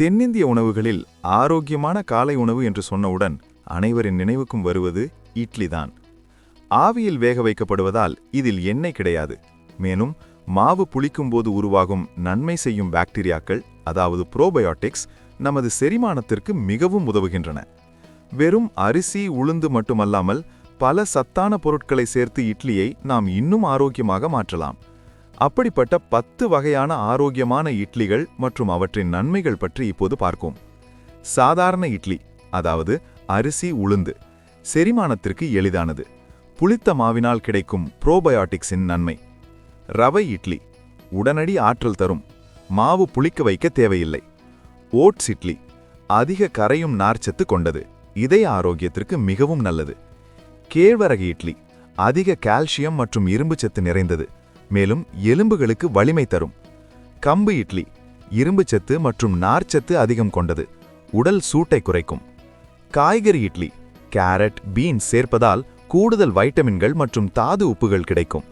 தென்னிந்திய உணவுகளில் ஆரோக்கியமான காலை உணவு என்று சொன்னவுடன் அனைவரின் நினைவுக்கும் வருவது இட்லி தான் ஆவியில் வேக வைக்கப்படுவதால் இதில் எண்ணெய் கிடையாது. மேலும் மாவு புளிக்கும்போது உருவாகும் நன்மை செய்யும் பாக்டீரியாக்கள் அதாவது புரோபயோட்டிக்ஸ் நமது செரிமானத்திற்கு மிகவும் உதவுகின்றன. வெறும் அரிசி உளுந்து மட்டுமல்லாமல் பல சத்தான பொருட்களை சேர்த்து இட்லியை நாம் இன்னும் ஆரோக்கியமாக மாற்றலாம். அப்படிப்பட்ட பத்து வகையான ஆரோக்கியமான இட்லிகள் மற்றும் அவற்றின் நன்மைகள் பற்றி இப்போது பார்ப்போம் சாதாரண இட்லி அதாவது அரிசி உளுந்து செரிமானத்திற்கு எளிதானது. புளித்த மாவினால் கிடைக்கும் புரோபயோட்டிக்ஸின் நன்மை. ரவை இட்லி உடனடி ஆற்றல் தரும் மாவு புளிக்க வைக்க தேவையில்லை. ஓட்ஸ் இட்லி அதிக கரையும் நார்ச்சத்து கொண்டது இதய ஆரோக்கியத்திற்கு மிகவும் நல்லது. கேழ்வரகு இட்லி அதிக கால்சியம் மற்றும் இரும்புச்சத்து நிறைந்தது மேலும் எலும்புகளுக்கு வலிமை தரும். கம்பு இட்லி இரும்புச்சத்து மற்றும் நார்ச்சத்து அதிகம் கொண்டது. உடல் சூட்டை குறைக்கும். காய்கறி இட்லி கேரட் பீன்ஸ் சேர்ப்பதால் கூடுதல் வைட்டமின்கள் மற்றும் தாது உப்புகள் கிடைக்கும்.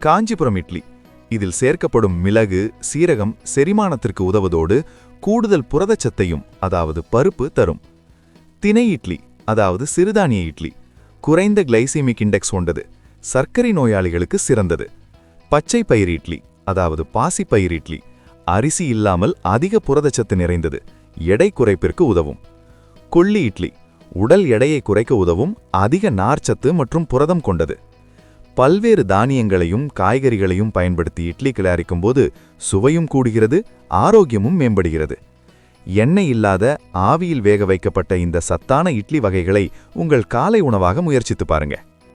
காஞ்சிபுரம் இட்லி இதில் சேர்க்கப்படும் மிளகு சீரகம் செரிமானத்திற்கு உதவுவதோடு கூடுதல் புரதச்சத்தையும் அதாவது பருப்பு தரும். தினை இட்லி அதாவது சிறுதானிய இட்லி குறைந்த கிளைசீமிக் இண்டெக்ஸ் கொண்டது. சர்க்கரை நோயாளிகளுக்கு சிறந்தது. பச்சை பயிர் இட்லி அதாவது பாசி பயிர் இட்லி அரிசி இல்லாமல் அதிக புரதச்சத்து நிறைந்தது எடை குறைப்பிற்கு உதவும். கொள்ளி இட்லி உடல் எடையை குறைக்க உதவும் அதிக நார்ச்சத்து மற்றும் புரதம் கொண்டது. பல்வேறு தானியங்களையும் காய்கறிகளையும் பயன்படுத்தி இட்லி கிளறிக்கும் போது சுவையும் கூடுகிறது ஆரோக்கியமும் மேம்படுகிறது. எண்ணெய் இல்லாத ஆவியில் வேக வைக்கப்பட்ட இந்த சத்தான இட்லி வகைகளை உங்கள் காலை உணவாக முயற்சித்து பாருங்க.